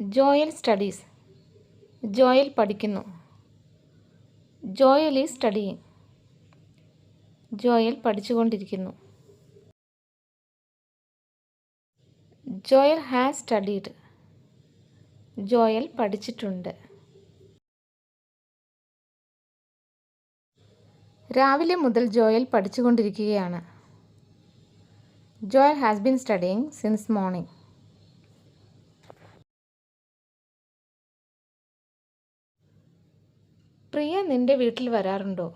Joel studies Joel പഠിക്കുന്നു. Joel is studying Joel പഠിച്ചുകൊണ്ടിരിക്കുന്നു. Joel has studied Joel പഠിച്ചിട്ടുണ്ട്. രാവിലെ മുതൽ ജോയൽ പഠിച്ചുകൊണ്ടിരിക്കുകയാണ്. Joel has been studying since morning Priya നിന്റെ വീട്ടിൽ വരാറുണ്ടോ?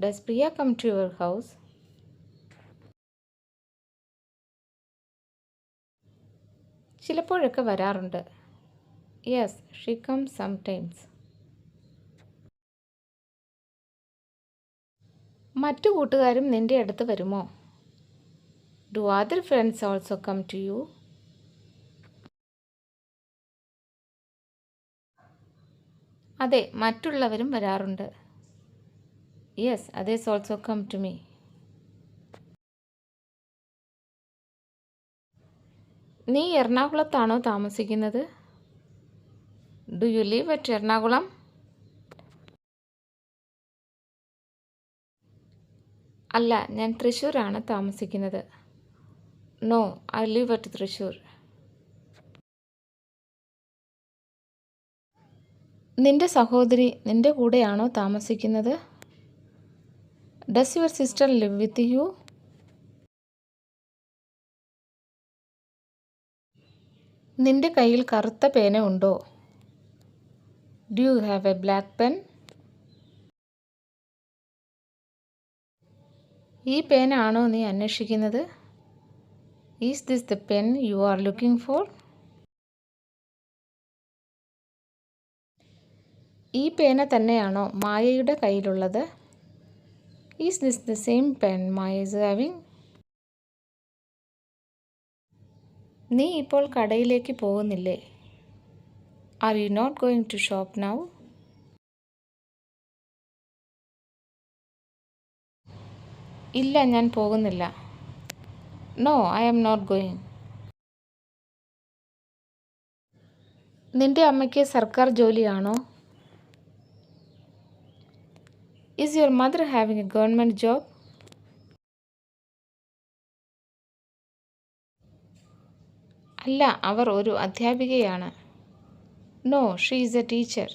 Does Priya come to your house ചിലപ്പോഴൊക്കെ വരാറുണ്ട്. യെസ് ഷീ കം സംടൈംസ് മറ്റു കൂട്ടുകാരും നിന്റെ അടുത്ത് വരുമോ? Do other friends also come to you അതെ മറ്റുള്ളവരും വരാറുണ്ട്. Yes others also come to me നീ എറണാകുളത്താണോ താമസിക്കുന്നത്? Do you live at Ernakulam? അല്ല ഞാൻ തൃശ്ശൂരാണ് താമസിക്കുന്നത്. No I live at Thrissur. നിന്റെ സഹോദരി നിന്റെ കൂടെയാണോ താമസിക്കുന്നത്? Does your sister live with you നിന്റെ കയ്യിൽ കറുത്ത പേന ഉണ്ടോ? Do you have a black pen ഈ പേന ആണോ നീ അന്വേഷിക്കുന്നത്? Is this the pen you are looking for ഈ പേന തന്നെയാണോ മായയുടെ കയ്യിലുള്ളത്? Is this the same pen Maya is having. നീ ഇപ്പോൾ കടയിലേക്ക് പോകുന്നില്ലേ? Are you not going to shop now ഇല്ല ഞാൻ പോകുന്നില്ല. No I am not going നിന്റെ അമ്മയ്ക്ക് സർക്കാർ ജോലിയാണോ? Is your mother having a government job? അല്ല അവർ ഒരു അധ്യാപികയാണ്. No she is a teacher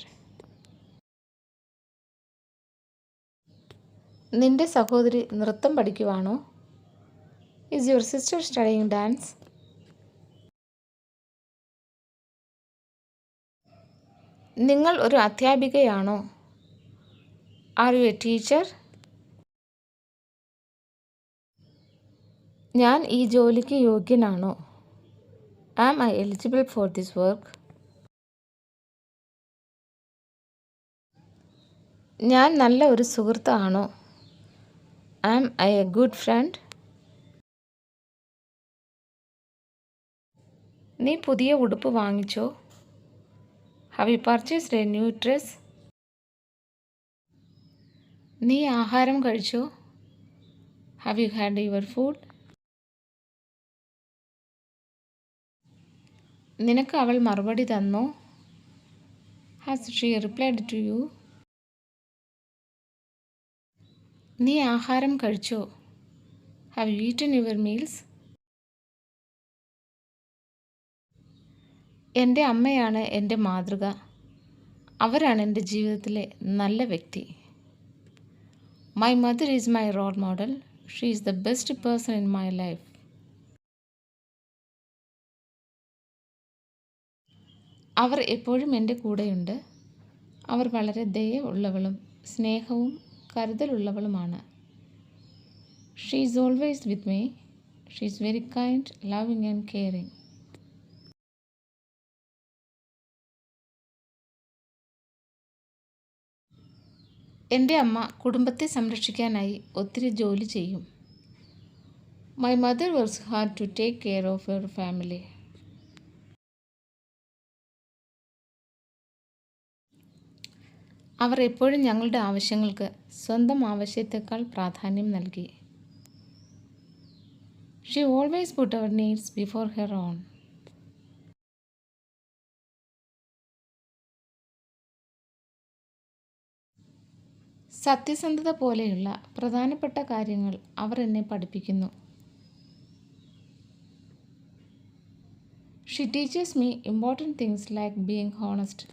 നിന്റെ സഹോദരി നൃത്തം പഠിക്കുവാണോ? Is your sister studying dance നിങ്ങൾ ഒരു അധ്യാപികയാണോ? ആർ യു എ ടീച്ചർ ഞാൻ ഈ ജോലിക്ക് യോഗ്യനാണോ? Am I eligible for this work ഞാൻ നല്ല ഒരു സുഹൃത്താണോ? Am I a good friend നീ പുതിയ ഉടുപ്പ് വാങ്ങിച്ചോ? Have you purchased a new dress നീ ആഹാരം കഴിച്ചോ? Have you had your food നിനക്ക് അവൾ മറുപടി തന്നോ? Has she replied to you നീ ആഹാരം കഴിച്ചോ? Have you eaten your meals എന്റെ അമ്മയാണ് എന്റെ മാതൃക. അവരാണ് എന്റെ ജീവിതത്തിലെ നല്ല വ്യക്തി. My mother is my role model she is the best person in my life അവർ എപ്പോഴും എന്റെ കൂടെയുണ്ട്. അവർ വളരെ ദയ ഉള്ളവളും സ്നേഹവും കരുതലുള്ളവളുമാണ്. She is always with me she is very kind loving and caring എന്റെ അമ്മ കുടുംബത്തെ സംരക്ഷിക്കാനായി ഒത്തിരി ജോലി ചെയ്യും. My mother works hard to take care of your family അവർ എപ്പോഴും ഞങ്ങളുടെ ആവശ്യങ്ങൾക്ക് സ്വന്തം ആവശ്യത്തേക്കാൾ പ്രാധാന്യം നൽകി. She always put our needs before her own സത്യസന്ധത പോലെയുള്ള പ്രധാനപ്പെട്ട കാര്യങ്ങൾ അവർ എന്നെ പഠിപ്പിക്കുന്നു. She teaches me important things like being honest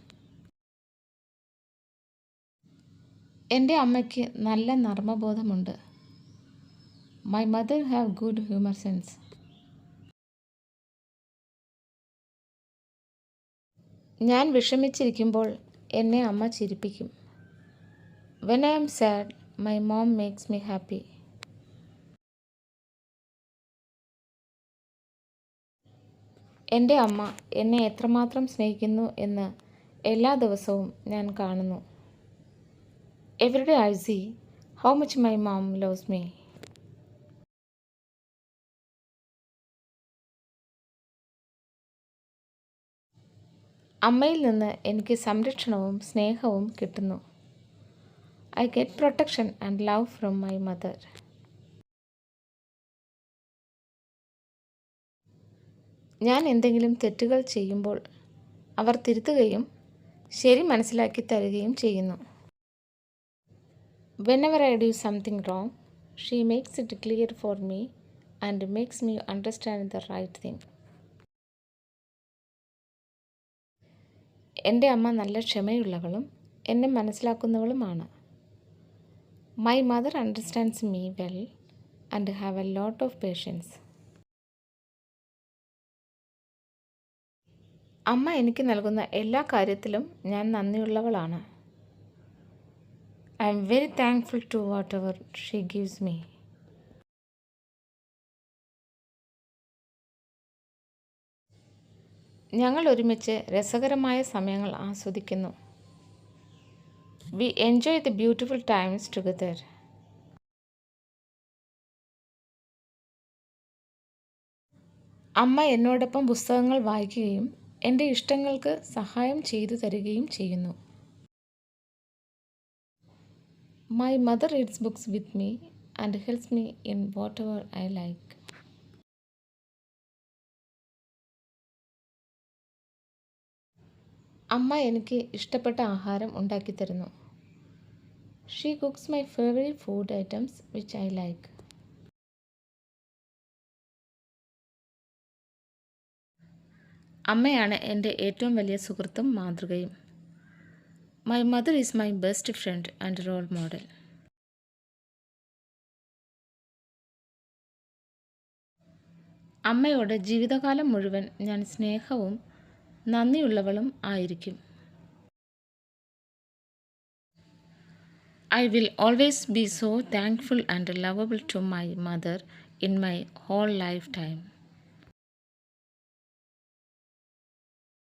എന്റെ അമ്മയ്ക്ക് നല്ല നർമ്മബോധമുണ്ട്. My mother have good humour sense ഞാൻ വിഷമിച്ചിരിക്കുമ്പോൾ എന്നെ അമ്മ ചിരിപ്പിക്കും. When I am sad, my mom makes me happy. എന്റെ അമ്മ എന്നെ എത്രമാത്രം സ്നേഹിക്കുന്നു എന്ന് എല്ലാ ദിവസവും ഞാൻ കാണുന്നു. Everyday I see how much my mom loves me. അമ്മയിൽ നിന്ന് എനിക്ക് സംരക്ഷണവും സ്നേഹവും കിട്ടുന്നു. I get protection and love from my mother ഞാൻ എന്തെങ്കിലും തെറ്റുകൾ ചെയ്യുമ്പോൾ അവർ തിരുത്തുകയും ശരി മനസ്സിലാക്കി തരുകയും ചെയ്യുന്നു. Whenever I do something wrong she makes it clear for me and makes me understand the right thing എന്റെ അമ്മ നല്ല ക്ഷമയുള്ളവളും എന്നെ മനസ്സിലാക്കുന്നവളുമാണ്. My mother understands me well and have a lot of patience അമ്മ എനിക്ക് നൽകുന്ന എല്ലാ കാര്യത്തിലും ഞാൻ നന്ദിയുള്ളവളാണ്. I am very thankful to whatever she gives me ഞങ്ങൾ ഒരുമിച്ച് രസകരമായ സമയങ്ങൾ ആസ്വദിക്കുന്നു. We enjoy the beautiful times together അമ്മ എന്നോടൊപ്പം പുസ്തകങ്ങൾ വായിക്കുകയും എന്റെ ഇഷ്ടങ്ങൾക്ക് സഹായം ചെയ്തു തരികയും ചെയ്യുന്നു. My mother reads books with me and helps me in whatever I like അമ്മ എനിക്ക് ഇഷ്ടപ്പെട്ട ആഹാരം ഉണ്ടാക്കി തരുന്നു. She cooks my favourite food items which I like അമ്മയാണ് എന്റെ ഏറ്റവും വലിയ സുഹൃത്തും മാതൃകയും. My mother is my best friend and role model അമ്മയോട് ജീവിതകാലം മുഴുവൻ ഞാൻ സ്നേഹവും നന്ദിയുള്ളവളും ആയിരിക്കും. I will always be so thankful and lovable to my mother in my whole lifetime.